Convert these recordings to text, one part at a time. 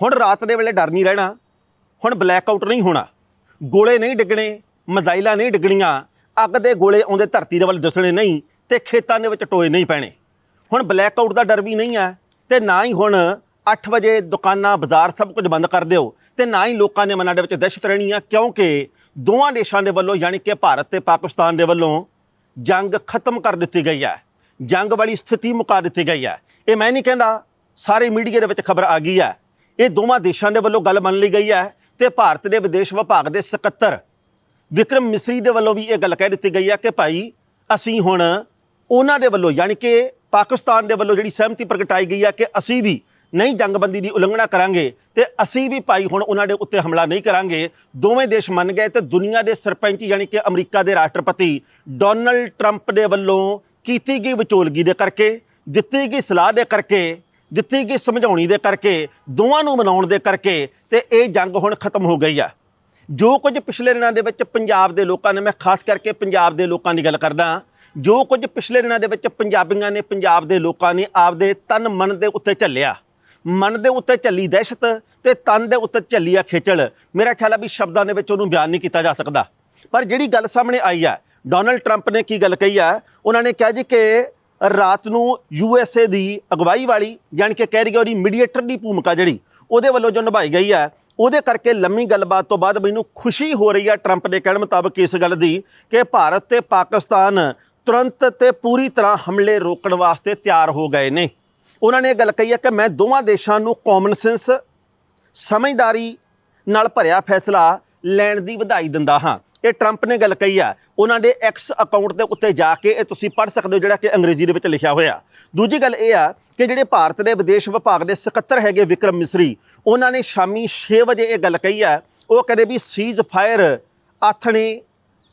ਹੁਣ ਰਾਤ ਦੇ ਵੇਲੇ ਡਰ ਨਹੀਂ ਰਹਿਣਾ। ਹੁਣ ਬਲੈਕ ਆਊਟ ਨਹੀਂ ਹੋਣਾ। ਗੋਲੇ ਨਹੀਂ ਡਿੱਗਣੇ ਮਜ਼ਾਈਲਾਂ ਨਹੀਂ ਡਿੱਗਣੀਆਂ। ਅੱਗ ਦੇ ਗੋਲੇ ਆਉਂਦੇ ਧਰਤੀ ਦੇ ਵੱਲ ਦਿਸਣੇ ਨਹੀਂ ਤੇ ਖੇਤਾਂ ਦੇ ਵਿੱਚ ਟੋਏ ਨਹੀਂ ਪੈਣੇ। ਹੁਣ ਬਲੈਕ ਆਊਟ ਦਾ ਡਰ ਵੀ ਨਹੀਂ ਹੈ ਤੇ ਨਾ ਹੀ ਹੁਣ 8 ਵਜੇ ਦੁਕਾਨਾਂ, ਬਾਜ਼ਾਰ ਸਭ ਕੁਝ ਬੰਦ ਕਰ ਦਿਓ ਤੇ ਨਾ ਹੀ ਲੋਕਾਂ ਦੇ ਮਨਾਂ ਦੇ ਵਿੱਚ ਦਹਿਸ਼ਤ ਰਹਿਣੀ ਆ, ਕਿਉਂਕਿ ਦੋਵਾਂ ਦੇਸ਼ਾਂ ਦੇ ਵੱਲੋਂ ਯਾਨੀ ਕਿ ਭਾਰਤ ਤੇ ਪਾਕਿਸਤਾਨ ਦੇ ਵੱਲੋਂ ਜੰਗ ਖਤਮ ਕਰ ਦਿੱਤੀ ਗਈ ਹੈ ਜੰਗ ਵਾਲੀ ਸਥਿਤੀ ਮੁਕਾ ਦਿੱਤੀ ਗਈ ਹੈ ਇਹ ਮੈਂ ਨਹੀਂ ਕਹਿੰਦਾ, ਸਾਰੇ ਮੀਡੀਆ ਦੇ ਵਿੱਚ ਖਬਰ ਆ ਗਈ ਹੈ ਇਹ ਦੋਵਾਂ ਦੇਸ਼ਾਂ ਦੇ ਵੱਲੋਂ ਗੱਲ ਮੰਨ ਲਈ ਗਈ ਹੈ ਤੇ ਭਾਰਤ ਦੇ ਵਿਦੇਸ਼ ਵਿਭਾਗ ਦੇ ਸਕੱਤਰ ਵਿਕਰਮ ਮਿਸਰੀ ਦੇ ਵੱਲੋਂ ਵੀ ਇਹ ਗੱਲ ਕਹਿ ਦਿੱਤੀ ਗਈ ਹੈ ਕਿ ਭਾਈ ਅਸੀਂ ਹੁਣ ਉਹਨਾਂ ਦੇ ਵੱਲੋਂ ਯਾਨੀ ਕਿ ਪਾਕਿਸਤਾਨ ਦੇ ਵੱਲੋਂ ਜਿਹੜੀ ਸਹਿਮਤੀ ਪ੍ਰਗਟਾਈ ਗਈ ਹੈ ਕਿ ਅਸੀਂ ਵੀ ਨਹੀਂ ਜੰਗਬੰਦੀ ਦੀ ਉਲੰਘਣਾ ਕਰਾਂਗੇ ਤੇ ਅਸੀਂ ਵੀ ਭਾਈ ਹੁਣ ਉਹਨਾਂ ਦੇ ਉੱਤੇ ਹਮਲਾ ਨਹੀਂ ਕਰਾਂਗੇ। ਦੋਵੇਂ ਦੇਸ਼ ਮੰਨ ਗਏ ਤੇ ਦੁਨੀਆ ਦੇ ਸਰਪੰਚ ਯਾਨੀ ਕਿ ਅਮਰੀਕਾ ਦੇ ਰਾਸ਼ਟਰਪਤੀ ਡੋਨਲਡ ਟਰੰਪ ਦੇ ਵੱਲੋਂ ਕੀਤੀ ਗਈ ਵਿਚੋਲਗੀ ਦੇ ਕਰਕੇ, ਦਿੱਤੀ ਗਈ ਸਲਾਹ ਦੇ ਕਰਕੇ ਦਿੱਤੀ ਗਈ ਸਮਝਾਉਣੀ ਦੇ ਕਰਕੇ, ਦੋਵਾਂ ਨੂੰ ਮਨਾਉਣ ਦੇ ਕਰਕੇ ਤੇ ਇਹ ਜੰਗ ਹੁਣ ਖਤਮ ਹੋ ਗਈ ਆ। ਜੋ ਕੁਝ ਪਿਛਲੇ ਦਿਨਾਂ ਦੇ ਵਿੱਚ ਪੰਜਾਬ ਦੇ ਲੋਕਾਂ ਨੇ, ਮੈਂ ਖਾਸ ਕਰਕੇ ਪੰਜਾਬ ਦੇ ਲੋਕਾਂ ਦੀ ਗੱਲ ਕਰਦਾ, ਜੋ ਕੁਝ ਪਿਛਲੇ ਦਿਨਾਂ ਦੇ ਵਿੱਚ ਪੰਜਾਬੀਆਂ ਨੇ, ਪੰਜਾਬ ਦੇ ਲੋਕਾਂ ਨੇ ਆਪਦੇ ਤਨ ਮਨ ਦੇ ਉੱਤੇ ਝੱਲਿਆ। ਮਨ ਦੇ ਉੱਤੇ ਝੱਲੀ ਦਹਿਸ਼ਤ ਤੇ ਤਨ ਦੇ ਉੱਤੇ ਝੱਲੀ ਆ ਖੇਚਲ। ਮੇਰਾ ਖਿਆਲ ਆ ਵੀ ਸ਼ਬਦਾਂ ਦੇ ਵਿੱਚ ਉਹਨੂੰ ਬਿਆਨ ਨਹੀਂ ਕੀਤਾ ਜਾ ਸਕਦਾ। ਪਰ ਜਿਹੜੀ ਗੱਲ ਸਾਹਮਣੇ ਆਈ ਆ, ਡੋਨਲਡ ਟਰੰਪ ਨੇ ਕੀ ਗੱਲ ਕਹੀ ਆ, ਉਹਨਾਂ ਨੇ ਕਿਹਾ ਜੀ ਕਿ ਰਾਤ ਨੂੰ ਯੂਐਸਏ ਦੀ ਅਗਵਾਈ ਵਾਲੀ ਜਾਣ ਕਿ ਕਹਿ ਰਹੀ ਹੈ ਉਹਦੀ ਮੀਡੀਏਟਰ ਦੀ ਭੂਮਿਕਾ ਜਿਹੜੀ, ਉਹਦੇ ਵੱਲੋਂ ਜੋ ਨਿਭਾਈ ਗਈ ਹੈ, ਉਹਦੇ ਕਰਕੇ ਲੰਮੀ ਗੱਲਬਾਤ ਤੋਂ ਬਾਅਦ ਮੈਨੂੰ ਖੁਸ਼ੀ ਹੋ ਰਹੀ ਆ ਟਰੰਪ ਦੇ ਕਹਿਣ ਮੁਤਾਬਕ ਇਸ ਗੱਲ ਦੀ ਕਿ ਭਾਰਤ ਤੇ ਪਾਕਿਸਤਾਨ ਤੁਰੰਤ ਤੇ ਪੂਰੀ ਤਰ੍ਹਾਂ ਹਮਲੇ ਰੋਕਣ ਵਾਸਤੇ ਤਿਆਰ ਹੋ ਗਏ ਨੇ। ਉਹਨਾਂ ਨੇ ਇਹ ਗੱਲ ਕਹੀ ਹੈ ਕਿ ਮੈਂ ਦੋਵਾਂ ਦੇਸ਼ਾਂ ਨੂੰ ਕਾਮਨ ਸੈਂਸ ਸਮਝਦਾਰੀ ਨਾਲ ਭਰਿਆ ਫੈਸਲਾ ਲੈਣ ਦੀ ਵਧਾਈ ਦਿੰਦਾ ਹਾਂ। ਇਹ ਟਰੰਪ ਨੇ ਗੱਲ ਕਹੀ ਆ, ਉਹਨਾਂ ਦੇ ਐਕਸ ਅਕਾਊਂਟ ਦੇ ਉੱਤੇ ਜਾ ਕੇ ਇਹ ਤੁਸੀਂ ਪੜ੍ਹ ਸਕਦੇ ਹੋ ਜਿਹੜਾ ਕਿ ਅੰਗਰੇਜ਼ੀ ਦੇ ਵਿੱਚ ਲਿਖਿਆ ਹੋਇਆ। ਦੂਜੀ ਗੱਲ ਇਹ ਆ ਕਿ ਜਿਹੜੇ ਭਾਰਤ ਦੇ ਵਿਦੇਸ਼ ਵਿਭਾਗ ਦੇ ਸਕੱਤਰ ਹੈਗੇ ਵਿਕਰਮ ਮਿਸਰੀ, ਉਹਨਾਂ ਨੇ ਸ਼ਾਮੀ 6 ਵਜੇ ਇਹ ਗੱਲ ਕਹੀ ਆ, ਉਹ ਕਹਿੰਦੇ ਵੀ ਸੀਜ਼ ਫਾਇਰ ਆਥਣੇ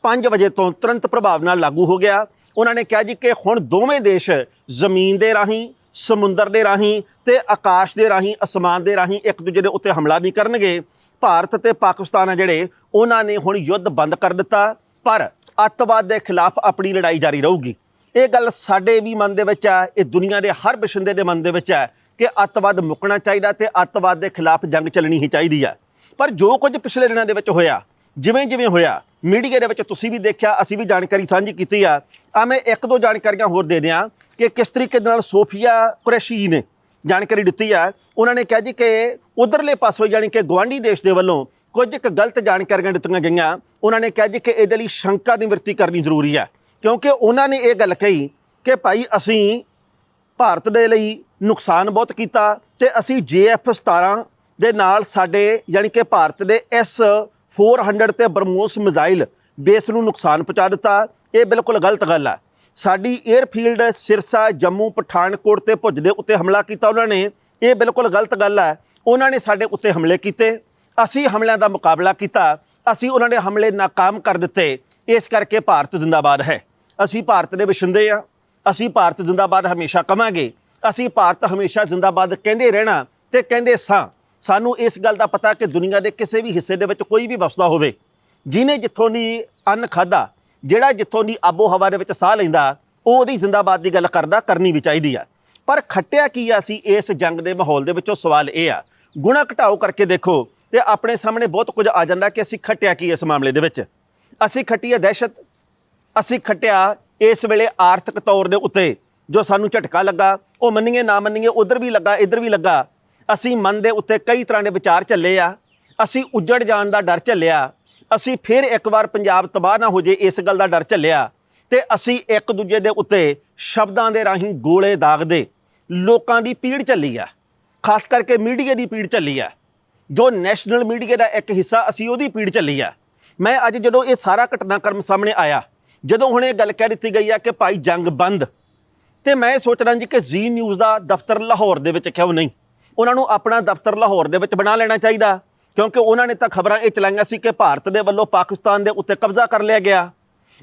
5 ਵਜੇ ਤੋਂ ਤੁਰੰਤ ਪ੍ਰਭਾਵ ਨਾਲ ਲਾਗੂ ਹੋ ਗਿਆ। ਉਹਨਾਂ ਨੇ ਕਿਹਾ ਜੀ ਕਿ ਹੁਣ ਦੋਵੇਂ ਦੇਸ਼ ਜ਼ਮੀਨ ਦੇ ਰਾਹੀਂ, ਸਮੁੰਦਰ ਦੇ ਰਾਹੀਂ ਤੇ ਆਕਾਸ਼ ਦੇ ਰਾਹੀਂ, ਅਸਮਾਨ ਦੇ ਰਾਹੀਂ ਇੱਕ ਦੂਜੇ ਦੇ ਉੱਤੇ ਹਮਲਾ ਨਹੀਂ ਕਰਨਗੇ। ਭਾਰਤ ਤੇ ਪਾਕਿਸਤਾਨ ਆ ਜਿਹੜੇ, ਉਹਨਾਂ ਨੇ ਹੁਣ ਯੁੱਧ ਬੰਦ ਕਰ ਦਿੱਤਾ, ਪਰ ਅੱਤਵਾਦ ਦੇ ਖਿਲਾਫ ਆਪਣੀ ਲੜਾਈ ਜਾਰੀ ਰਹੂਗੀ। ਇਹ ਗੱਲ ਸਾਡੇ ਵੀ ਮਨ ਦੇ ਵਿੱਚ ਆ, ਇਹ ਦੁਨੀਆ ਦੇ ਹਰ ਬਸ਼ਿੰਦੇ ਦੇ ਮਨ ਦੇ ਵਿੱਚ ਹੈ ਕਿ ਅੱਤਵਾਦ ਮੁੱਕਣਾ ਚਾਹੀਦਾ ਤੇ ਅੱਤਵਾਦ ਦੇ ਖਿਲਾਫ ਜੰਗ ਚੱਲਣੀ ਹੀ ਚਾਹੀਦੀ ਆ। ਪਰ ਜੋ ਕੁਝ ਪਿਛਲੇ ਦਿਨਾਂ ਦੇ ਵਿੱਚ ਹੋਇਆ ਜਿਵੇਂ ਜਿਵੇਂ ਹੋਇਆ, ਮੀਡੀਆ ਦੇ ਵਿੱਚ ਤੁਸੀਂ ਵੀ ਦੇਖਿਆ, ਅਸੀਂ ਵੀ ਜਾਣਕਾਰੀ ਸਾਂਝੀ ਕੀਤੀ ਆ। ਆ ਮੈਂ ਇੱਕ ਦੋ ਜਾਣਕਾਰੀਆਂ ਹੋਰ ਦੇ ਦਿਆਂ ਕਿ ਕਿਸ ਤਰੀਕੇ ਦੇ ਨਾਲ ਸੋਫੀਆ ਕੁਰੈਸ਼ੀ ਨੇ ਜਾਣਕਾਰੀ ਦਿੱਤੀ ਆ। ਉਹਨਾਂ ਨੇ ਕਿਹਾ ਜੀ ਕਿ ਉਧਰਲੇ ਪਾਸੋਂ ਯਾਨੀ ਕਿ ਗਵਾਂਢੀ ਦੇਸ਼ ਦੇ ਵੱਲੋਂ ਕੁਝ ਇੱਕ ਗਲਤ ਜਾਣਕਾਰੀਆਂ ਦਿੱਤੀਆਂ ਗਈਆਂ। ਉਹਨਾਂ ਨੇ ਕਿਹਾ ਜੀ ਕਿ ਇਹਦੇ ਲਈ ਸ਼ੰਕਾ ਨਿਵਰਤੀ ਕਰਨੀ ਜ਼ਰੂਰੀ ਹੈ ਕਿਉਂਕਿ ਉਹਨਾਂ ਨੇ ਇਹ ਗੱਲ ਕਹੀ ਕਿ ਭਾਈ ਅਸੀਂ ਭਾਰਤ ਦੇ ਲਈ ਨੁਕਸਾਨ ਬਹੁਤ ਕੀਤਾ ਤੇ ਅਸੀਂ JF 17 ਦੇ ਨਾਲ ਸਾਡੇ ਯਾਨੀ ਕਿ ਭਾਰਤ ਦੇ S 400 ਤੇ ਬਰਮੋਸ ਮਿਜ਼ਾਈਲ ਬੇਸ ਨੂੰ ਨੁਕਸਾਨ ਪਹੁੰਚਾ ਦਿੱਤਾ। ਇਹ ਬਿਲਕੁਲ ਗਲਤ ਗੱਲ ਹੈ ਸਾਡੀ 에ਅਰਫੀਲਡ ਸਿਰਸਾ, ਜੰਮੂ, ਪਠਾਨਕੋਟ ਤੇ ਭੁੱਜ ਦੇ ਉੱਤੇ ਹਮਲਾ ਕੀਤਾ ਉਹਨਾਂ ਨੇ। ਇਹ ਬਿਲਕੁਲ ਗਲਤ ਗੱਲ ਹੈ। ਉਹਨਾਂ ਨੇ ਸਾਡੇ ਉੱਤੇ ਹਮਲੇ ਕੀਤੇ। ਅਸੀਂ ਹਮਲਿਆਂ ਦਾ ਮੁਕਾਬਲਾ ਕੀਤਾ। ਅਸੀਂ ਉਹਨਾਂ ਦੇ ਹਮਲੇ ਨਾਕਾਮ ਕਰ ਦਿੱਤੇ। ਇਸ ਕਰਕੇ ਭਾਰਤ ਜ਼ਿੰਦਾਬਾਦ ਹੈ। ਅਸੀਂ ਭਾਰਤ ਦੇ ਵਸਿੰਦੇ ਆ ਅਸੀਂ ਭਾਰਤ ਜ਼ਿੰਦਾਬਾਦ ਹਮੇਸ਼ਾ ਕਵਾਂਗੇ। ਅਸੀਂ ਭਾਰਤ ਹਮੇਸ਼ਾ ਜ਼ਿੰਦਾਬਾਦ ਕਹਿੰਦੇ ਰਹਿਣਾ ਤੇ ਕਹਿੰਦੇ ਸਾਂ। ਸਾਨੂੰ ਇਸ ਗੱਲ ਦਾ ਪਤਾ ਕਿ ਦੁਨੀਆ ਦੇ ਕਿਸੇ ਵੀ ਹਿੱਸੇ ਦੇ ਵਿੱਚ ਕੋਈ ਵੀ ਵਸਦਾ ਹੋਵੇ। ਜਿਨੇ ਜਿੱਥੋਂ ਦੀ ਅੰਨ ਖਾਦਾ ਜਿਹੜਾ ਜਿੱਥੋਂ ਦੀ ਆਬੋ ਹਵਾ ਦੇ ਵਿੱਚ ਸਾਹ ਲੈਂਦਾ, ਉਹ ਉਹਦੀ ਜ਼ਿੰਦਾਬਾਦ ਦੀ ਗੱਲ ਕਰਦਾ, ਕਰਨੀ ਵੀ ਚਾਹੀਦੀ ਆ। ਪਰ ਖੱਟਿਆ ਕੀ ਆ ਸੀ ਇਸ ਜੰਗ ਦੇ ਮਾਹੌਲ ਦੇ ਵਿੱਚੋਂ? ਸਵਾਲ ਇਹ ਆ। ਗੁਣਾ ਘਟਾਓ ਕਰਕੇ ਦੇਖੋ ਤੇ ਆਪਣੇ ਸਾਹਮਣੇ ਬਹੁਤ ਕੁਝ ਆ ਜਾਂਦਾ ਕਿ ਅਸੀਂ ਖੱਟਿਆ ਕੀ ਇਸ ਮਾਮਲੇ ਦੇ ਵਿੱਚ? ਅਸੀਂ ਖੱਟੀਏ ਦਹਿਸ਼ਤ, ਅਸੀਂ ਖੱਟਿਆ ਇਸ ਵੇਲੇ ਆਰਥਿਕ ਤੌਰ ਦੇ ਉੱਤੇ ਜੋ ਸਾਨੂੰ ਝਟਕਾ ਲੱਗਾ, ਉਹ ਮੰਨੀਏ, ਨਾ ਮੰਨੀਏ, ਉਧਰ ਵੀ ਲੱਗਾ, ਇੱਧਰ ਵੀ ਲੱਗਾ। ਅਸੀਂ ਮਨ ਦੇ ਉੱਤੇ ਕਈ ਤਰ੍ਹਾਂ ਦੇ ਵਿਚਾਰ ਚੱਲੇ ਆ। ਅਸੀਂ ਉੱਜੜ ਜਾਣ ਦਾ ਡਰ ਝੱਲਿਆ ਅਸੀਂ ਫਿਰ ਇੱਕ ਵਾਰ ਪੰਜਾਬ ਤਬਾਹ ਨਾ ਹੋ ਜੇ ਇਸ ਗੱਲ ਦਾ ਡਰ ਝੱਲਿਆ। ਤੇ ਅਸੀਂ ਇੱਕ ਦੂਜੇ ਦੇ ਉੱਤੇ ਸ਼ਬਦਾਂ ਦੇ ਰਾਹੀਂ ਗੋਲੇ ਦਾਗਦੇ। ਲੋਕਾਂ ਦੀ ਪੀੜ ਝੱਲੀ ਆ। ਖਾਸ ਕਰਕੇ ਮੀਡੀਆ ਦੀ ਪੀੜ ਝੱਲੀ ਆ। ਜੋ ਨੈਸ਼ਨਲ ਮੀਡੀਆ ਦਾ ਇੱਕ ਹਿੱਸਾ, ਅਸੀਂ ਉਹਦੀ ਪੀੜ ਝੱਲੀ ਆ। ਮੈਂ ਅੱਜ ਜਦੋਂ ਇਹ ਸਾਰਾ ਘਟਨਾਕ੍ਰਮ ਸਾਹਮਣੇ ਆਇਆ, ਜਦੋਂ ਹੁਣ ਇਹ ਗੱਲ ਕਹਿ ਦਿੱਤੀ ਗਈ ਆ ਕਿ ਭਾਈ ਜੰਗ ਬੰਦ, ਤੇ ਮੈਂ ਇਹ ਸੋਚ ਜੀ ਕਿ ਜ਼ੀ ਨਿਊਜ਼ ਦਾ ਦਫ਼ਤਰ ਲਾਹੌਰ ਦੇ ਵਿੱਚ ਕਿਉਂ ਨਹੀਂ? ਉਹਨਾਂ ਨੂੰ ਆਪਣਾ ਦਫ਼ਤਰ ਲਾਹੌਰ ਦੇ ਵਿੱਚ ਬਣਾ ਲੈਣਾ ਚਾਹੀਦਾ। ਕਿਉਂਕਿ ਉਹਨਾਂ ਨੇ ਤਾਂ ਖਬਰਾਂ ਇਹ ਚਲਾਈਆਂ ਸੀ ਕਿ ਭਾਰਤ ਦੇ ਵੱਲੋਂ ਪਾਕਿਸਤਾਨ ਦੇ ਉੱਤੇ ਕਬਜ਼ਾ ਕਰ ਲਿਆ ਗਿਆ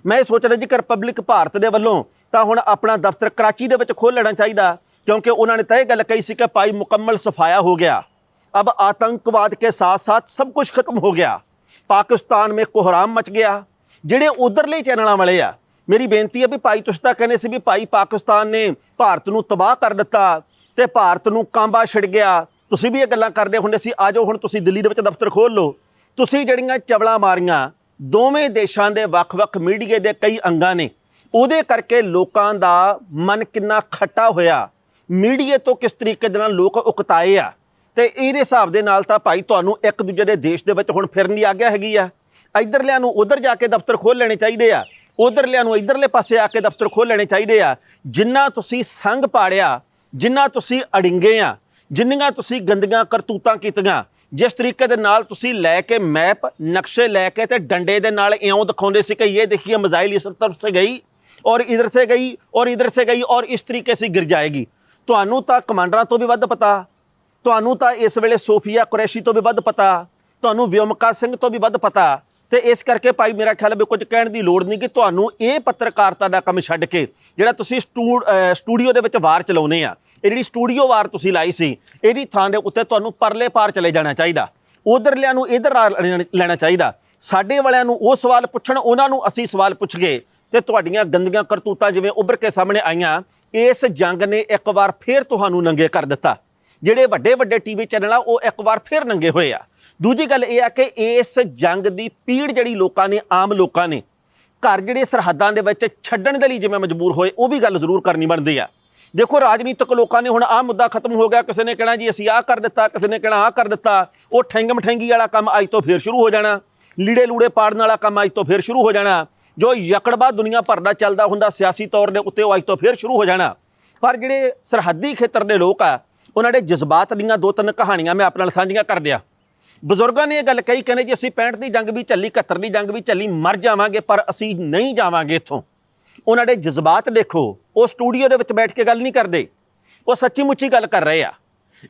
ਮੈਂ ਇਹ ਸੋਚ ਰਿਹਾ ਜੀ ਕਿ ਰਿਪਬਲਿਕ ਭਾਰਤ ਦੇ ਵੱਲੋਂ ਤਾਂ ਹੁਣ ਆਪਣਾ ਦਫ਼ਤਰ ਕਰਾਚੀ ਦੇ ਵਿੱਚ ਖੋਲ੍ਹ ਲੈਣਾ ਚਾਹੀਦਾ ਕਿਉਂਕਿ ਉਹਨਾਂ ਨੇ ਤਾਂ ਇਹ ਗੱਲ ਕਹੀ ਸੀ ਕਿ ਭਾਈ ਮੁਕੰਮਲ ਸਫਾਇਆ ਹੋ ਗਿਆ अब आतंकवाद के साथ साथ सब कुछ खत्म हो गया ਪਾਕਿਸਤਾਨ में कोहराम मच गया ਜਿਹੜੇ ਉਧਰਲੇ ਚੈਨਲਾਂ ਵਾਲੇ ਆ ਮੇਰੀ ਬੇਨਤੀ ਹੈ ਵੀ ਭਾਈ ਤੁਸੀਂ ਤਾਂ ਕਹਿੰਦੇ ਸੀ ਵੀ ਭਾਈ ਪਾਕਿਸਤਾਨ ਨੇ ਭਾਰਤ ਨੂੰ ਤਬਾਹ ਕਰ ਦਿੱਤਾ ਤੇ ਭਾਰਤ ਨੂੰ ਕਾਂਬਾ ਛਿੜ ਗਿਆ ਤੁਸੀਂ ਵੀ ਇਹ ਗੱਲਾਂ ਕਰਦੇ ਹੁੰਦੇ ਸੀ ਆਜੋ ਹੁਣ ਤੁਸੀਂ ਦਿੱਲੀ ਦੇ ਵਿੱਚ ਦਫ਼ਤਰ ਖੋਲ ਲਓ। ਤੁਸੀਂ ਜਿਹੜੀਆਂ ਚਵਲਾ ਮਾਰੀਆਂ, ਦੋਵੇਂ ਦੇਸ਼ਾਂ ਦੇ ਵੱਖ-ਵੱਖ ਮੀਡੀਆ ਦੇ ਕਈ ਅੰਗਾਂ ਨੇ। ਉਹਦੇ ਕਰਕੇ ਲੋਕਾਂ ਦਾ ਮਨ ਕਿੰਨਾ ਖੱਟਾ ਹੋਇਆ। ਮੀਡੀਆ ਤੋਂ ਕਿਸ ਤਰੀਕੇ ਦੇ ਨਾਲ ਲੋਕ ਉਕਤਾਏ ਆ? ਤੇ ਇਹਦੇ ਹਿਸਾਬ ਦੇ ਨਾਲ ਤਾਂ ਭਾਈ ਤੁਹਾਨੂੰ ਇੱਕ ਦੂਜੇ ਦੇ ਦੇਸ਼ ਦੇ ਵਿੱਚ ਹੁਣ ਫਿਰਨ ਦੀ ਆਗਿਆ ਹੈਗੀ ਆ। ਇਧਰਲਿਆਂ ਨੂੰ ਉਧਰ ਜਾ ਕੇ ਦਫ਼ਤਰ ਖੋਲ ਲੈਣੇ ਚਾਹੀਦੇ ਆ। ਉਧਰਲਿਆਂ ਨੂੰ ਇਧਰਲੇ ਪਾਸੇ ਆ ਕੇ ਦਫ਼ਤਰ ਖੋਲ ਲੈਣੇ ਚਾਹੀਦੇ ਆ। ਜਿੰਨਾ ਤੁਸੀਂ ਸੰਗ ਪਾੜਿਆ, ਜਿੰਨਾ ਤੁਸੀਂ ਅੜਿੰਗੇ ਆ ਜਿੰਨੀਆਂ ਤੁਸੀਂ ਗੰਦੀਆਂ ਕਰਤੂਤਾਂ ਕੀਤੀਆਂ, ਜਿਸ ਤਰੀਕੇ ਦੇ ਨਾਲ ਤੁਸੀਂ ਲੈ ਕੇ ਮੈਪ, ਨਕਸ਼ੇ ਲੈ ਕੇ ਤੇ ਡੰਡੇ ਦੇ ਨਾਲ ਇਉਂ ਦਿਖਾਉਂਦੇ ਸੀ ਕਿ ਇਹ ਦੇਖੀਏ ਮਿਜ਼ਾਈਲ ਇਸ ਤਰਫ ਸੇ ਗਈ ਔਰ ਇਧਰ ਸੇ ਗਈ ਔਰ ਇਧਰ ਸੇ ਗਈ ਔਰ ਇਸ ਤਰੀਕੇ ਸੇ ਗਿਰ ਜਾਏਗੀ। ਤੁਹਾਨੂੰ ਤਾਂ ਕਮਾਂਡਰਾਂ ਤੋਂ ਵੀ ਵੱਧ ਪਤਾ, ਤੁਹਾਨੂੰ ਤਾਂ ਇਸ ਵੇਲੇ ਸੋਫੀਆ ਕੁਰੈਸ਼ੀ ਤੋਂ ਵੀ ਵੱਧ ਪਤਾ, ਤੁਹਾਨੂੰ ਵਿਯਮਕਾ ਸਿੰਘ ਤੋਂ ਵੀ ਵੱਧ ਪਤਾ ਤੇ ਇਸ ਕਰਕੇ ਭਾਈ ਮੇਰਾ ਖਿਆਲ ਵੀ ਕੁਝ ਕਹਿਣ ਦੀ ਲੋੜ ਨਹੀਂ ਕਿ ਤੁਹਾਨੂੰ ਇਹ ਪੱਤਰਕਾਰਤਾ ਦਾ ਕੰਮ ਛੱਡ ਕੇ ਜਿਹੜਾ ਤੁਸੀਂ ਸਟੂ- ਸਟੂਡੀਓ ਦੇ ਵਿੱਚ ਵਾਰ ਚਲਾਉਨੇ ਆ ਇਹ ਜਿਹੜੀ ਸਟੂਡੀਓ ਵਾਰ ਤੁਸੀਂ ਲਾਈ ਸੀ, ਇਹਦੀ ਥਾਂ ਦੇ ਉੱਤੇ ਤੁਹਾਨੂੰ ਪਰਲੇ ਪਾਰ ਚਲੇ ਜਾਣਾ ਚਾਹੀਦਾ। ਉਧਰਲਿਆਂ ਨੂੰ ਇਧਰ ਲੈਣਾ ਚਾਹੀਦਾ। ਸਾਡੇ ਵਾਲਿਆਂ ਨੂੰ ਉਹ ਸਵਾਲ ਪੁੱਛਣ, ਉਹਨਾਂ ਨੂੰ ਅਸੀਂ ਸਵਾਲ ਪੁੱਛ ਗਏ ਤੇ ਤੁਹਾਡੀਆਂ ਗੰਦੀਆਂ ਕਰਤੂਤਾਂ ਜਿਵੇਂ ਉੱਭਰ ਕੇ ਸਾਹਮਣੇ ਆਈਆਂ, ਇਸ ਜੰਗ ਨੇ ਇੱਕ ਵਾਰ ਫੇਰ ਤੁਹਾਨੂੰ ਨੰਗੇ ਕਰ ਦਿੱਤਾ। ਜਿਹੜੇ ਵੱਡੇ ਵੱਡੇ ਟੀਵੀ ਚੈਨਲ ਆ, ਉਹ ਇੱਕ ਵਾਰ ਫੇਰ ਨੰਗੇ ਹੋਏ ਆ। ਦੂਜੀ ਗੱਲ ਇਹ ਆ ਕਿ ਇਸ ਜੰਗ ਦੀ ਪੀੜ ਜਿਹੜੀ ਲੋਕਾਂ ਨੇ, ਆਮ ਲੋਕਾਂ ਨੇ, ਘਰ ਜਿਹੜੇ ਸਰਹੱਦਾਂ ਦੇ ਵਿੱਚ ਛੱਡਣ ਦੇ ਲਈ ਜਿਵੇਂ ਮਜਬੂਰ ਹੋਏ, ਉਹ ਵੀ ਗੱਲ ਜ਼ਰੂਰ ਕਰਨੀ ਬਣਦੀ ਆ। ਦੇਖੋ ਰਾਜਨੀਤਿਕ ਲੋਕਾਂ ਨੇ ਹੁਣ ਆਹ ਮੁੱਦਾ ਖਤਮ ਹੋ ਗਿਆ, ਕਿਸੇ ਨੇ ਕਹਿਣਾ ਜੀ ਅਸੀਂ ਆਹ ਕਰ ਦਿੱਤਾ, ਕਿਸੇ ਨੇ ਕਹਿਣਾ ਆਹ ਕਰ ਦਿੱਤਾ, ਉਹ ਠੈਂਗ ਮਠੈਂਗੀ ਵਾਲਾ ਕੰਮ ਅੱਜ ਤੋਂ ਫੇਰ ਸ਼ੁਰੂ ਹੋ ਜਾਣਾ ਲੀੜੇ ਲੂੜੇ ਪਾੜਨ ਵਾਲਾ ਕੰਮ ਅੱਜ ਤੋਂ ਫੇਰ ਸ਼ੁਰੂ ਹੋ ਜਾਣਾ, ਜੋ ਯਕੜਬਾ ਦੁਨੀਆ ਭਰ ਦਾ ਚੱਲਦਾ ਹੁੰਦਾ ਸਿਆਸੀ ਤੌਰ ਦੇ ਉੱਤੇ ਉਹ ਅੱਜ ਤੋਂ ਫੇਰ ਸ਼ੁਰੂ ਹੋ ਜਾਣਾ। ਪਰ ਜਿਹੜੇ ਸਰਹੱਦੀ ਖੇਤਰ ਦੇ ਲੋਕ ਆ, ਉਹਨਾਂ ਦੇ ਜਜ਼ਬਾਤ ਦੀਆਂ ਦੋ ਤਿੰਨ ਕਹਾਣੀਆਂ ਮੈਂ ਆਪ ਨਾਲ ਸਾਂਝੀਆਂ ਕਰ ਦਿਆਂ। ਬਜ਼ੁਰਗਾਂ ਨੇ ਇਹ ਗੱਲ ਕਹੀ, ਕਹਿੰਦੇ ਜੀ ਅਸੀਂ 65 ਦੀ ਜੰਗ ਵੀ ਚੱਲੀ 71 ਦੀ ਜੰਗ ਵੀ ਚੱਲੀ ਮਰ ਜਾਵਾਂਗੇ, ਪਰ ਅਸੀਂ ਨਹੀਂ ਜਾਵਾਂਗੇ ਇੱਥੋਂ। ਉਹਨਾਂ ਦੇ ਜਜ਼ਬਾਤ ਦੇਖੋ ਉਹ ਸਟੂਡੀਓ ਦੇ ਵਿੱਚ ਬੈਠ ਕੇ ਗੱਲ ਨਹੀਂ ਕਰਦੇ। ਉਹ ਸੱਚੀ ਮੁੱਚੀ ਗੱਲ ਕਰ ਰਹੇ ਆ।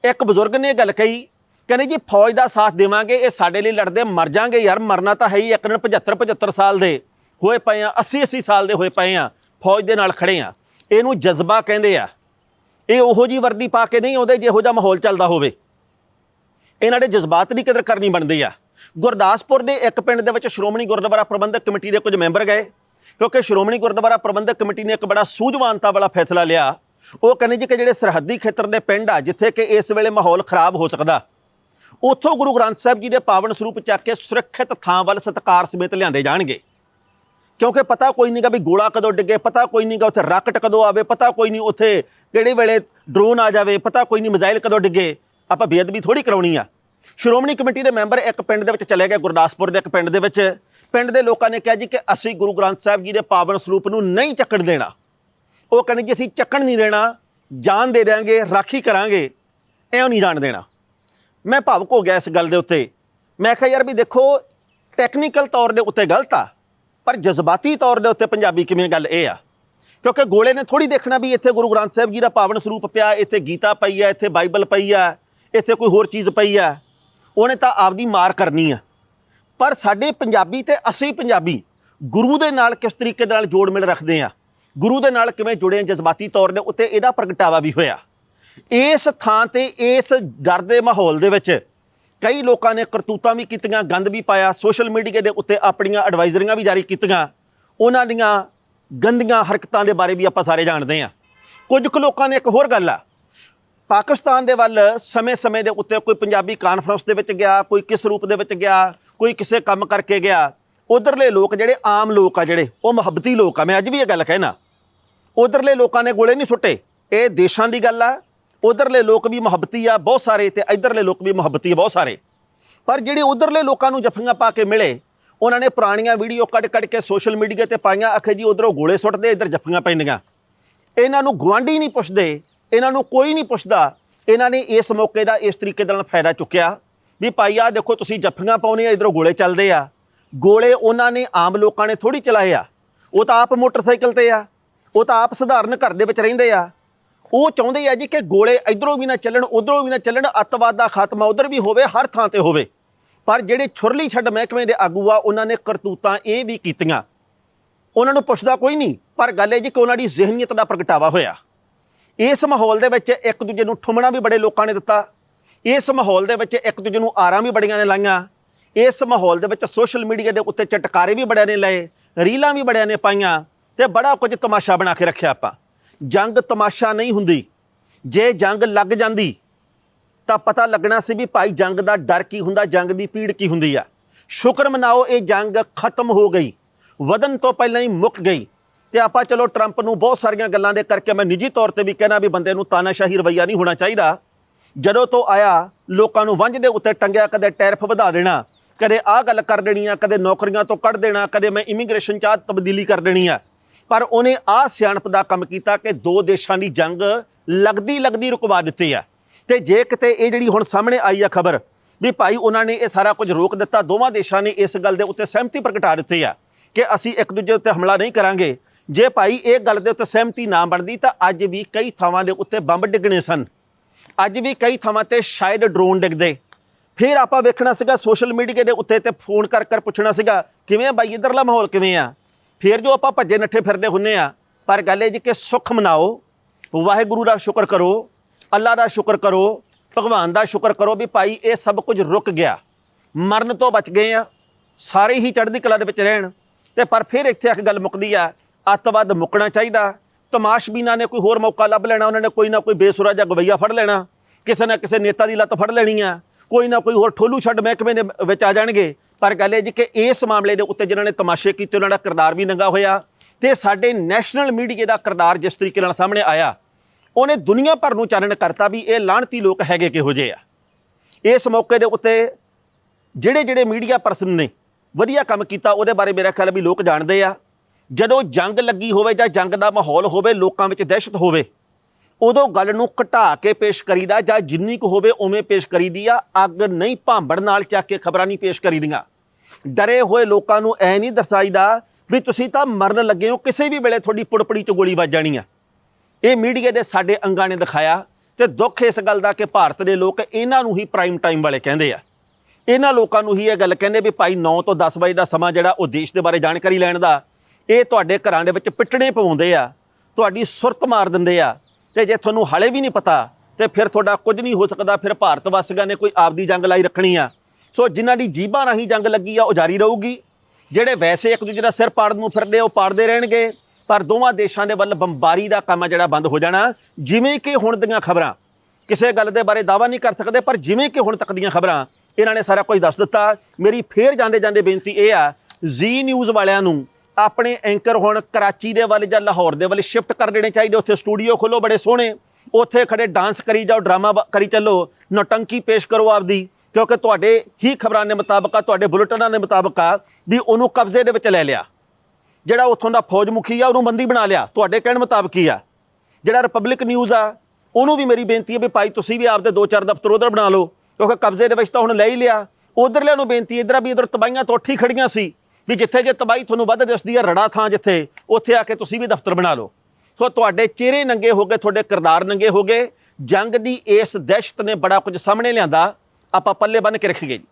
ਇੱਕ ਬਜ਼ੁਰਗ ਨੇ ਇਹ ਗੱਲ ਕਹੀ, ਕਹਿੰਦੇ ਜੀ ਫੌਜ ਦਾ ਸਾਥ ਦੇਵਾਂਗੇ, ਇਹ ਸਾਡੇ ਲਈ ਲੜਦੇ, ਮਰ ਜਾਾਂਗੇ ਯਾਰ, ਮਰਨਾ ਤਾਂ ਹੈ ਹੀ, ਇੱਕ ਦਿਨ 75 75 ਸਾਲ ਦੇ ਹੋਏ ਪਏ ਆ 80 80 ਸਾਲ ਦੇ ਹੋਏ ਪਏ ਆ, ਫੌਜ ਦੇ ਨਾਲ ਖੜੇ ਆ। ਇਹਨੂੰ ਜਜ਼ਬਾ ਕਹਿੰਦੇ ਆ। ਇਹ ਉਹੋ ਜੀ ਵਰਦੀ ਪਾ ਕੇ ਨਹੀਂ ਆਉਂਦੇ ਜਿਹੋ ਜਿਹਾ ਮਾਹੌਲ ਚੱਲਦਾ ਹੋਵੇ। ਇਹਨਾਂ ਦੇ ਜਜ਼ਬਾਤ ਦੀ ਕਦਰ ਕਰਨੀ ਬਣਦੀ ਆ। ਗੁਰਦਾਸਪੁਰ ਦੇ ਇੱਕ ਪਿੰਡ ਦੇ ਵਿੱਚ ਸ਼੍ਰੋਮਣੀ ਗੁਰਦੁਆਰਾ ਪ੍ਰਬੰਧਕ ਕਮੇਟੀ ਦੇ ਕੁਝ ਮੈਂਬਰ ਗਏ। ਕਿਉਂਕਿ ਸ਼੍ਰੋਮਣੀ ਗੁਰਦੁਆਰਾ ਪ੍ਰਬੰਧਕ ਕਮੇਟੀ ਨੇ ਇੱਕ ਬੜਾ ਸੂਝਵਾਨਤਾ ਵਾਲਾ ਫੈਸਲਾ ਲਿਆ। ਉਹ ਕਹਿੰਦੇ ਜੀ ਕਿ ਜਿਹੜੇ ਸਰਹੱਦੀ ਖੇਤਰ ਦੇ ਪਿੰਡ ਆ, ਜਿੱਥੇ ਕਿ ਇਸ ਵੇਲੇ ਮਾਹੌਲ ਖਰਾਬ ਹੋ ਸਕਦਾ। ਉੱਥੋਂ ਗੁਰੂ ਗ੍ਰੰਥ ਸਾਹਿਬ ਜੀ ਦੇ ਪਾਵਨ ਸਰੂਪ ਚੱਕ ਕੇ ਸੁਰੱਖਿਅਤ ਥਾਂ ਵੱਲ ਸਤਕਾਰ ਸਮੇਤ ਲਿਆਂਦੇ ਜਾਣਗੇ। ਕਿਉਂਕਿ ਪਤਾ ਕੋਈ ਨਹੀਂਗਾ ਵੀ ਗੋਲਾ ਕਦੋਂ ਡਿੱਗੇ, ਪਤਾ ਕੋਈ ਨਹੀਂਗਾ ਉੱਥੇ ਰਾਕਟ ਕਦੋਂ ਆਵੇ, ਪਤਾ ਕੋਈ ਨਹੀਂ ਉੱਥੇ ਕਿਹੜੇ ਵੇਲੇ ਡਰੋਨ ਆ ਜਾਵੇ, ਪਤਾ ਕੋਈ ਨਹੀਂ ਮਿਜ਼ਾਈਲ ਕਦੋਂ ਡਿੱਗੇ। ਆਪਾਂ ਬੇਅਦਬੀ ਥੋੜੀ ਕਰਾਉਣੀ ਆ। ਸ਼੍ਰੋਮਣੀ ਕਮੇਟੀ ਦੇ ਮੈਂਬਰ ਇੱਕ ਪਿੰਡ ਦੇ ਵਿੱਚ ਚਲੇ ਗਏ, ਗੁਰਦਾਸਪੁਰ ਦੇ ਇੱਕ ਪਿੰਡ ਦੇ ਵਿੱਚ। ਪਿੰਡ ਦੇ ਲੋਕਾਂ ਨੇ ਕਿਹਾ ਜੀ ਕਿ ਅਸੀਂ ਗੁਰੂ ਗ੍ਰੰਥ ਸਾਹਿਬ ਜੀ ਦੇ ਪਾਵਨ ਸਰੂਪ ਨੂੰ ਨਹੀਂ ਚੱਕਣ ਦੇਣਾ। ਉਹ ਕਹਿੰਦੇ ਜੀ ਅਸੀਂ ਚੱਕਣ ਨਹੀਂ ਦੇਣਾ, ਜਾਨ ਦੇ ਦਿਆਂਗੇ, ਰਾਖੀ ਕਰਾਂਗੇ ਐਉਂ ਨਹੀਂ ਜਾਣ ਦੇਣਾ। ਮੈਂ ਭਾਵੁਕ ਹੋ ਗਿਆ ਇਸ ਗੱਲ ਦੇ ਉੱਤੇ। ਮੈਂ ਕਿਹਾ ਯਾਰ ਵੀ ਦੇਖੋ ਟੈਕਨੀਕਲ ਤੌਰ ਦੇ ਉੱਤੇ ਗਲਤ ਆ, ਪਰ ਜਜ਼ਬਾਤੀ ਤੌਰ ਦੇ ਉੱਤੇ ਪੰਜਾਬੀ ਕਿਵੇਂ ਗੱਲ ਇਹ ਆ? ਕਿਉਂਕਿ ਗੋਲੇ ਨੇ ਥੋੜੀ ਦੇਖਣਾ ਵੀ ਇੱਥੇ ਗੁਰੂ ਗ੍ਰੰਥ ਸਾਹਿਬ ਜੀ ਦਾ ਪਾਵਨ ਸਰੂਪ ਪਿਆ, ਇੱਥੇ ਗੀਤਾ ਪਈ ਆ, ਇੱਥੇ ਬਾਈਬਲ ਪਈ ਆ, ਇੱਥੇ ਕੋਈ ਹੋਰ ਚੀਜ਼ ਪਈ ਆ। ਉਹਨੇ ਤਾਂ ਆਪਦੀ ਮਾਰ ਕਰਨੀ ਆ। ਪਰ ਸਾਡੇ ਪੰਜਾਬੀ ਤੇ ਅਸੀਂ ਪੰਜਾਬੀ ਗੁਰੂ ਦੇ ਨਾਲ ਕਿਸ ਤਰੀਕੇ ਦੇ ਨਾਲ ਜੋੜ ਮਿਲ ਰੱਖਦੇ ਆ ਗੁਰੂ ਦੇ ਨਾਲ ਕਿਵੇਂ ਜੁੜੇ ਆ ਜਜ਼ਬਾਤੀ ਤੌਰ ਦੇ ਉੱਤੇ ਇਹਦਾ ਪ੍ਰਗਟਾਵਾ ਵੀ ਹੋਇਆ। ਇਸ ਥਾਂ ਤੇ, ਇਸ ਡਰ ਦੇ ਮਾਹੌਲ ਦੇ ਵਿੱਚ ਕਈ ਲੋਕਾਂ ਨੇ ਕਰਤੂਤਾਂ ਵੀ ਕੀਤੀਆਂ, ਗੰਦ ਵੀ ਪਾਇਆ, ਸੋਸ਼ਲ ਮੀਡੀਆ ਦੇ ਉੱਤੇ ਆਪਣੀਆਂ ਐਡਵਾਈਜ਼ਰੀਆਂ ਵੀ ਜਾਰੀ ਕੀਤੀਆਂ। ਉਹਨਾਂ ਦੀਆਂ ਗੰਦੀਆਂ ਹਰਕਤਾਂ ਦੇ ਬਾਰੇ ਵੀ ਆਪਾਂ ਸਾਰੇ ਜਾਣਦੇ ਆ ਕੁਝ ਕੁ ਲੋਕਾਂ ਨੇ ਇੱਕ ਹੋਰ ਗੱਲ ਆ ਪਾਕਿਸਤਾਨ ਦੇ ਵੱਲ ਸਮੇਂ-ਸਮੇਂ ਦੇ ਉੱਤੇ ਕੋਈ ਪੰਜਾਬੀ ਕਾਨਫਰੰਸ ਦੇ ਵਿੱਚ ਗਿਆ, ਕੋਈ ਕਿਸ ਰੂਪ ਦੇ ਵਿੱਚ ਗਿਆ, ਕੋਈ ਕਿਸੇ ਕੰਮ ਕਰਕੇ ਗਿਆ, ਉਧਰਲੇ ਲੋਕ ਜਿਹੜੇ ਆਮ ਲੋਕ ਆ ਜਿਹੜੇ, ਉਹ ਮੁਹੱਬਤੀ ਲੋਕ ਆ, ਮੈਂ ਅੱਜ ਵੀ ਇਹ ਗੱਲ ਕਹਿਣਾ। ਉਧਰਲੇ ਲੋਕਾਂ ਨੇ ਗੋਲੇ ਨਹੀਂ ਸੁੱਟੇ, ਇਹ ਦੇਸ਼ਾਂ ਦੀ ਗੱਲ ਆ। ਉਧਰਲੇ ਲੋਕ ਵੀ ਮੁਹੱਬਤੀ ਆ, ਬਹੁਤ ਸਾਰੇ ਤੇ ਇਧਰਲੇ ਲੋਕ ਵੀ ਮੁਹੱਬਤੀ ਆ, ਬਹੁਤ ਸਾਰੇ। ਪਰ ਜਿਹੜੇ ਉਧਰਲੇ ਲੋਕਾਂ ਨੂੰ ਜੱਫੀਆਂ ਪਾ ਕੇ ਮਿਲੇ, ਉਹਨਾਂ ਨੇ ਪੁਰਾਣੀਆਂ ਵੀਡੀਓ ਕੱਢ ਕੱਢ ਕੇ ਸੋਸ਼ਲ ਮੀਡੀਆ ਤੇ ਪਾਈਆਂ, ਆਖੇ ਜੀ ਉਧਰੋਂ ਗੋਲੇ ਸੁੱਟਦੇ, ਇੱਧਰ ਜੱਫੀਆਂ ਪੈਂਦੀਆਂ। ਇਹਨਾਂ ਨੂੰ ਗੁਆਂਢੀ ਨਹੀਂ ਪੁੱਛਦੇ ਇਹਨਾਂ ਨੂੰ ਕੋਈ ਨਹੀਂ ਪੁੱਛਦਾ। ਇਹਨਾਂ ਨੇ ਇਸ ਮੌਕੇ ਦਾ ਇਸ ਤਰੀਕੇ ਦੇ ਨਾਲ ਫਾਇਦਾ ਚੁੱਕਿਆ। ਵੀ ਭਾਈ ਆ ਦੇਖੋ, ਤੁਸੀਂ ਜੱਫੀਆਂ ਪਾਉਣੇ ਆ, ਇਧਰੋਂ ਗੋਲੇ ਚੱਲਦੇ ਆ। ਗੋਲੇ ਉਹਨਾਂ ਨੇ ਆਮ ਲੋਕਾਂ ਨੇ ਥੋੜੀ ਚਲਾਏ ਆ। ਉਹ ਤਾਂ ਆਪ ਮੋਟਰਸਾਈਕਲ ਤੇ ਆ। ਉਹ ਤਾਂ ਆਪ ਸਧਾਰਨ ਘਰ ਦੇ ਵਿੱਚ ਰਹਿੰਦੇ ਆ। ਉਹ ਚਾਹੁੰਦੇ ਆ ਜੀ ਕਿ ਗੋਲੇ ਇਧਰੋਂ ਵੀ ਨਾ ਚੱਲਣ, ਉਧਰੋਂ ਵੀ ਨਾ ਚੱਲਣ, ਅੱਤਵਾਦ ਦਾ ਖਾਤਮਾ ਉਧਰ ਵੀ ਹੋਵੇ, ਹਰ ਥਾਂ ਤੇ ਹੋਵੇ। ਪਰ ਜਿਹੜੇ ਛੁਰਲੀ ਛੱਡ ਮਹਿਕਮੇ ਦੇ ਆਗੂ ਆ, ਉਹਨਾਂ ਨੇ ਕਰਤੂਤਾਂ ਇਹ ਵੀ ਕੀਤੀਆਂ। ਉਹਨਾਂ ਨੂੰ ਪੁੱਛਦਾ ਕੋਈ ਨਹੀਂ, ਪਰ ਗੱਲ ਇਹ ਜੀ ਕਿ ਉਹਨਾਂ ਦੀ ਜ਼ਿਹਨੀਅਤ ਦਾ ਪ੍ਰਗਟਾਵਾ ਹੋਇਆ। ਇਸ ਮਾਹੌਲ ਦੇ ਵਿੱਚ ਇੱਕ ਦੂਜੇ ਨੂੰ ਠੁਮਣਾ ਵੀ ਬੜੇ ਲੋਕਾਂ ਨੇ ਦਿੱਤਾ। ਇਸ ਮਾਹੌਲ ਦੇ ਵਿੱਚ ਇੱਕ ਦੂਜੇ ਨੂੰ ਆਰਾਂ ਵੀ ਬੜੀਆਂ ਨੇ ਲਾਈਆਂ। ਇਸ ਮਾਹੌਲ ਦੇ ਵਿੱਚ ਸੋਸ਼ਲ ਮੀਡੀਆ ਦੇ ਉੱਤੇ ਚਟਕਾਰੇ ਵੀ ਬੜਿਆਂ ਨੇ ਲਏ, ਰੀਲਾਂ ਵੀ ਬੜਿਆਂ ਨੇ ਪਾਈਆਂ ਤੇ ਬੜਾ ਕੁਝ ਤਮਾਸ਼ਾ ਬਣਾ ਕੇ ਰੱਖਿਆ ਆਪਾਂ। ਜੰਗ ਤਮਾਸ਼ਾ ਨਹੀਂ ਹੁੰਦੀ। ਜੇ ਜੰਗ ਲੱਗ ਜਾਂਦੀ, ਤਾਂ ਪਤਾ ਲੱਗਣਾ ਸੀ ਵੀ ਭਾਈ ਜੰਗ ਦਾ ਡਰ ਕੀ ਹੁੰਦਾ, ਜੰਗ ਦੀ ਪੀੜ ਕੀ ਹੁੰਦੀ ਆ। ਸ਼ੁਕਰ ਮਨਾਓ, ਇਹ ਜੰਗ ਖਤਮ ਹੋ ਗਈ। ਵਧਨ ਤੋਂ ਪਹਿਲਾਂ ਹੀ ਮੁੱਕ ਗਈ। ਤੇ ਆਪਾਂ ਚਲੋ ਟਰੰਪ ਨੂੰ ਬਹੁਤ ਸਾਰੀਆਂ ਗੱਲਾਂ ਦੇ ਕਰਕੇ ਮੈਂ ਨਿੱਜੀ ਤੌਰ ਤੇ ਵੀ ਕਹਿਣਾ ਵੀ ਬੰਦੇ ਨੂੰ ਤਾਨਾਸ਼ਾਹੀ ਰਵਈਆ ਨਹੀਂ ਹੋਣਾ ਚਾਹੀਦਾ। ਜਦੋਂ ਤੋਂ ਆਇਆ, ਲੋਕਾਂ ਨੂੰ ਵੰਝ ਦੇ ਉੱਤੇ ਟੰਗਿਆ, ਕਦੇ ਟੈਰਫ ਵਧਾ ਦੇਣਾ, ਕਦੇ ਆਹ ਗੱਲ ਕਰ ਦੇਣੀ ਆ, ਕਦੇ ਨੌਕਰੀਆਂ ਤੋਂ ਕੱਢ ਦੇਣਾ, ਕਦੇ ਮੈਂ ਇਮੀਗ੍ਰੇਸ਼ਨ ਚਾਹ ਤਬਦੀਲੀ ਕਰ ਦੇਣੀ ਆ। ਪਰ ਉਹਨੇ ਆਹ ਸਿਆਣਪ ਦਾ ਕੰਮ ਕੀਤਾ ਕਿ ਦੋ ਦੇਸ਼ਾਂ ਦੀ ਜੰਗ ਲੱਗਦੀ ਲੱਗਦੀ ਰੁਕਵਾ ਦਿੱਤੀ ਆ। ਤੇ ਜੇ ਕਿਤੇ ਇਹ ਜਿਹੜੀ ਹੁਣ ਸਾਹਮਣੇ ਆਈ ਆ ਖਬਰ ਵੀ ਭਾਈ ਉਹਨਾਂ ਨੇ ਇਹ ਸਾਰਾ ਕੁਝ ਰੋਕ ਦਿੱਤਾ, ਦੋਵਾਂ ਦੇਸ਼ਾਂ ਨੇ ਇਸ ਗੱਲ ਦੇ ਉੱਤੇ ਸਹਿਮਤੀ ਪ੍ਰਗਟਾ ਦਿੱਤੀ ਆ ਕਿ ਅਸੀਂ ਇੱਕ ਦੂਜੇ ਉੱਤੇ ਹਮਲਾ ਨਹੀਂ ਕਰਾਂਗੇ। ਜੇ ਭਾਈ ਇਹ ਗੱਲ ਦੇ ਉੱਤੇ ਸਹਿਮਤੀ ਨਾ ਬਣਦੀ ਤਾਂ ਅੱਜ ਵੀ ਕਈ ਥਾਵਾਂ ਦੇ ਉੱਤੇ ਬੰਬ ਡਿੱਗਣੇ ਸਨ। ਅੱਜ ਵੀ ਕਈ ਥਾਵਾਂ ਤੇ ਸ਼ਾਇਦ ਡਰੋਨ ਡਿੱਗਦੇ। ਫਿਰ ਆਪਾਂ ਵੇਖਣਾ ਸੀਗਾ ਸੋਸ਼ਲ ਮੀਡੀਆ ਦੇ ਉੱਤੇ ਤੇ ਫੋਨ ਕਰ ਕਰ ਪੁੱਛਣਾ ਸੀਗਾ, ਕਿਵੇਂ ਆ ਬਾਈ, ਇਧਰਲਾ ਮਾਹੌਲ ਕਿਵੇਂ ਆ? ਫਿਰ ਜੋ ਆਪਾਂ ਭੱਜੇ ਨੱਠੇ ਫਿਰਦੇ ਹੁੰਨੇ ਆ, ਪਰ ਗੱਲ ਇਹ ਜੀ ਕਿ ਸੁੱਖ ਮਨਾਓ, ਵਾਹਿਗੁਰੂ ਦਾ ਸ਼ੁਕਰ ਕਰੋ ਅੱਲਾ ਦਾ ਸ਼ੁਕਰ ਕਰੋ, ਭਗਵਾਨ ਦਾ ਸ਼ੁਕਰ ਕਰੋ ਵੀ ਭਾਈ ਇਹ ਸਭ ਕੁਝ ਰੁਕ ਗਿਆ। ਮਰਨ ਤੋਂ ਬਚ ਗਏ ਆ, ਸਾਰੇ ਹੀ ਚੜ੍ਹਦੀ ਕਲਾ ਦੇ ਵਿੱਚ ਰਹਿਣ। ਤੇ ਪਰ ਫਿਰ ਇੱਥੇ ਇੱਕ ਗੱਲ ਮੁੱਕਦੀ ਆ ਅੱਤਵਾਦ ਮੁੱਕਣਾ ਚਾਹੀਦਾ। ਤਮਾਸ਼ਬੀਨਾਂ ਨੇ ਕੋਈ ਹੋਰ ਮੌਕਾ ਲੱਭ ਲੈਣਾ, ਉਹਨਾਂ ਨੇ ਕੋਈ ਨਾ ਕੋਈ ਬੇਸੁਰਾ ਜਾਂ ਗਵਈਆ ਫੜ ਲੈਣਾ। ਕਿਸੇ ਨਾ ਕਿਸੇ ਨੇਤਾ ਦੀ ਲੱਤ ਫੜ ਲੈਣੀ ਆ। ਕੋਈ ਨਾ ਕੋਈ ਹੋਰ ਠੋਲੂ ਛੱਡ ਮਹਿਕਮੇ ਦੇ ਵਿੱਚ ਆ ਜਾਣਗੇ। ਪਰ ਗੱਲ ਇਹ ਜੀ ਕਿ ਇਸ ਮਾਮਲੇ ਦੇ ਉੱਤੇ ਜਿਨ੍ਹਾਂ ਨੇ ਤਮਾਸ਼ੇ ਕੀਤੇ, ਉਹਨਾਂ ਦਾ ਕਿਰਦਾਰ ਵੀ ਨੰਗਾ ਹੋਇਆ। ਤੇ ਸਾਡੇ ਨੈਸ਼ਨਲ ਮੀਡੀਆ ਦਾ ਕਿਰਦਾਰ ਜਿਸ ਤਰੀਕੇ ਨਾਲ ਸਾਹਮਣੇ ਆਇਆ, ਉਹਨੇ ਦੁਨੀਆ ਭਰ ਨੂੰ ਚਾਨਣ ਕਰਤਾ ਵੀ ਇਹ ਲਾਹਣਤੀ ਲੋਕ ਹੈਗੇ ਕਿਹੋ ਜਿਹੇ ਆ। ਇਸ ਮੌਕੇ ਦੇ ਉੱਤੇ ਜਿਹੜੇ ਜਿਹੜੇ ਮੀਡੀਆ ਪਰਸਨ ਨੇ ਵਧੀਆ ਕੰਮ ਕੀਤਾ, ਉਹਦੇ ਬਾਰੇ ਮੇਰਾ ਖਿਆਲ ਵੀ ਲੋਕ ਜਾਣਦੇ ਆ। ਜਦੋਂ ਜੰਗ ਲੱਗੀ ਹੋਵੇ ਜਾਂ ਜੰਗ ਦਾ ਮਾਹੌਲ ਹੋਵੇ, ਲੋਕਾਂ ਵਿੱਚ ਦਹਿਸ਼ਤ ਹੋਵੇ, ਉਦੋਂ ਗੱਲ ਨੂੰ ਘਟਾ ਕੇ ਪੇਸ਼ ਕਰੀਦਾ ਜਾਂ ਜਿੰਨੀ ਕੁ ਹੋਵੇ ਉਵੇਂ ਪੇਸ਼ ਕਰੀਦੀ ਆ। ਅੱਗ ਨਹੀਂ ਭਾਂਬੜ ਨਾਲ ਚੱਕ ਕੇ ਖਬਰਾਂ ਨਹੀਂ ਪੇਸ਼ ਕਰੀਦੀਆਂ। ਡਰੇ ਹੋਏ ਲੋਕਾਂ ਨੂੰ ਐ ਨਹੀਂ ਦਰਸਾਈਦਾ ਵੀ ਤੁਸੀਂ ਤਾਂ ਮਰਨ ਲੱਗੇ ਹੋ, ਕਿਸੇ ਵੀ ਵੇਲੇ ਤੁਹਾਡੀ ਪੁੜਪੜੀ 'ਚ ਗੋਲੀ ਵੱਜ ਜਾਣੀ ਆ। ਇਹ ਮੀਡੀਆ ਦੇ ਸਾਡੇ ਅੰਗਾਂ ਨੇ ਦਿਖਾਇਆ ਤੇ ਦੁੱਖ ਇਸ ਗੱਲ ਦਾ ਕਿ ਭਾਰਤ ਦੇ ਲੋਕ ਇਹਨਾਂ ਨੂੰ ਹੀ ਪ੍ਰਾਈਮ ਟਾਈਮ ਵਾਲੇ ਕਹਿੰਦੇ ਆ। ਇਹਨਾਂ ਲੋਕਾਂ ਨੂੰ ਹੀ ਇਹ ਗੱਲ ਕਹਿੰਦੇ ਵੀ ਭਾਈ 9 ਤੋਂ 10 ਵਜੇ ਦਾ ਸਮਾਂ ਜਿਹੜਾ ਉਹ ਦੇਸ਼ ਦੇ ਬਾਰੇ ਜਾਣਕਾਰੀ ਲੈਣ ਦਾ ਇਹ ਤੁਹਾਡੇ ਘਰਾਂ ਦੇ ਵਿੱਚ ਪਿੱਟਣੇ ਪਵਾਉਂਦੇ ਆ ਤੁਹਾਡੀ ਸੁਰਤ ਮਾਰ ਦਿੰਦੇ ਆ ਤੇ ਜੇ ਤੁਹਾਨੂੰ ਹਾਲੇ ਵੀ ਨਹੀਂ ਪਤਾ ਤੇ ਫਿਰ ਤੁਹਾਡਾ ਕੁਝ ਨਹੀਂ ਹੋ ਸਕਦਾ ਫਿਰ ਭਾਰਤ ਵਾਸੀਆਂ ਨੇ ਕੋਈ ਆਪਦੀ ਜੰਗ ਲਾਈ ਰੱਖਣੀ ਆ। ਸੋ ਜਿਨ੍ਹਾਂ ਦੀ ਜੀਬਾਂ ਰਾਹੀਂ ਜੰਗ ਲੱਗੀ ਆ ਉਹ ਜਾਰੀ ਰਹੂਗੀ। ਜਿਹੜੇ ਵੈਸੇ ਇੱਕ ਦੂਜੇ ਦਾ ਸਿਰ ਪਾੜਨ ਨੂੰ ਫਿਰਦੇ ਆ, ਉਹ ਪਾੜਦੇ ਰਹਿਣਗੇ ਪਰ ਦੋਵਾਂ ਦੇਸ਼ਾਂ ਦੇ ਵੱਲ ਬੰਬਾਰੀ ਦਾ ਕੰਮ ਜਿਹੜਾ ਬੰਦ ਹੋ ਜਾਣਾ। ਜਿਵੇਂ ਕਿ ਹੁਣ ਦੀਆਂ ਖਬਰਾਂ ਕਿਸੇ ਗੱਲ ਦੇ ਬਾਰੇ ਦਾਵਾ ਨਹੀਂ ਕਰ ਸਕਦੇ ਪਰ ਜਿਵੇਂ ਕਿ ਹੁਣ ਤੱਕ ਦੀਆਂ ਖਬਰਾਂ ਇਹਨਾਂ ਨੇ ਸਾਰਾ ਕੁਝ ਦੱਸ ਦਿੱਤਾ। ਮੇਰੀ ਫੇਰ ਜਾਂਦੇ ਜਾਂਦੇ ਬੇਨਤੀ ਇਹ ਆ ਜ਼ੀ ਨਿਊਜ਼ ਵਾਲਿਆਂ ਨੂੰ ਆਪਣੇ ਐਂਕਰ ਹੁਣ ਕਰਾਚੀ ਦੇ ਵੱਲ ਜਾਂ ਲਾਹੌਰ ਦੇ ਵੱਲ ਸ਼ਿਫਟ ਕਰ ਦੇਣੇ ਚਾਹੀਦੇ। ਉੱਥੇ ਸਟੂਡੀਓ ਖੋਲੋ, ਬੜੇ ਸੋਹਣੇ। ਉੱਥੇ ਖੜੇ ਡਾਂਸ ਕਰੀ ਜਾਓ ਡਰਾਮਾ ਬ- ਕਰੀ ਚੱਲੋ। ਨੌਟੰਕੀ ਪੇਸ਼ ਕਰੋ ਆਪਦੀ, ਕਿਉਂਕਿ ਤੁਹਾਡੇ ਹੀ ਖਬਰਾਂ ਦੇ ਮੁਤਾਬਕ ਆ, ਤੁਹਾਡੇ ਬੁਲੇਟਿਨਾਂ ਦੇ ਮੁਤਾਬਕ ਆ, ਵੀ ਉਹਨੂੰ ਕਬਜ਼ੇ ਦੇ ਵਿੱਚ ਲੈ ਲਿਆ। ਜਿਹੜਾ ਉੱਥੋਂ ਦਾ ਫੌਜ ਮੁਖੀ ਆ, ਉਹਨੂੰ ਬੰਦੀ ਬਣਾ ਲਿਆ। ਤੁਹਾਡੇ ਕਹਿਣ ਮੁਤਾਬਕ ਹੀ ਆ। ਜਿਹੜਾ ਰਿਪਬਲਿਕ ਨਿਊਜ਼ ਆ, ਉਹਨੂੰ ਵੀ ਮੇਰੀ ਬੇਨਤੀ ਹੈ ਵੀ ਭਾਈ ਤੁਸੀਂ ਵੀ ਆਪਦੇ ਦੋ ਚਾਰ ਦਫ਼ਤਰ ਉਧਰ ਬਣਾ ਲਓ। ਕਿਉਂਕਿ ਕਬਜ਼ੇ ਦੇ ਵਿੱਚ ਤਾਂ ਹੁਣ ਲੈ ਹੀ ਲਿਆ। ਉਧਰਲਿਆਂ ਨੂੰ ਬੇਨਤੀ ਇਧਰ ਵੀ ਇਧਰ ਤਬਾਈਆਂ ਤੋਂ ਉੱਠੀ ਖੜੀਆਂ ਸੀ। ਵੀ ਜਿੱਥੇ ਜੇ ਤਬਾਈ ਤੁਹਾਨੂੰ ਵੱਧ ਦਿਸਦੀ ਹੈ ਰੜਾ ਥਾਂ ਜਿੱਥੇ, ਉੱਥੇ ਆ ਕੇ ਤੁਸੀਂ ਵੀ ਦਫ਼ਤਰ ਬਣਾ ਲਓ। ਸੋ ਤੁਹਾਡੇ ਚਿਹਰੇ ਨੰਗੇ ਹੋ ਗਏ, ਤੁਹਾਡੇ ਕਿਰਦਾਰ ਨੰਗੇ ਹੋ ਗਏ। ਜੰਗ ਦੀ ਇਸ ਦਹਿਸ਼ਤ ਨੇ ਬੜਾ ਕੁਝ ਸਾਹਮਣੇ ਲਿਆਂਦਾ। ਆਪਾਂ ਪੱਲੇ ਬੰਨ ਕੇ ਰੱਖੀਏ ਜੀ।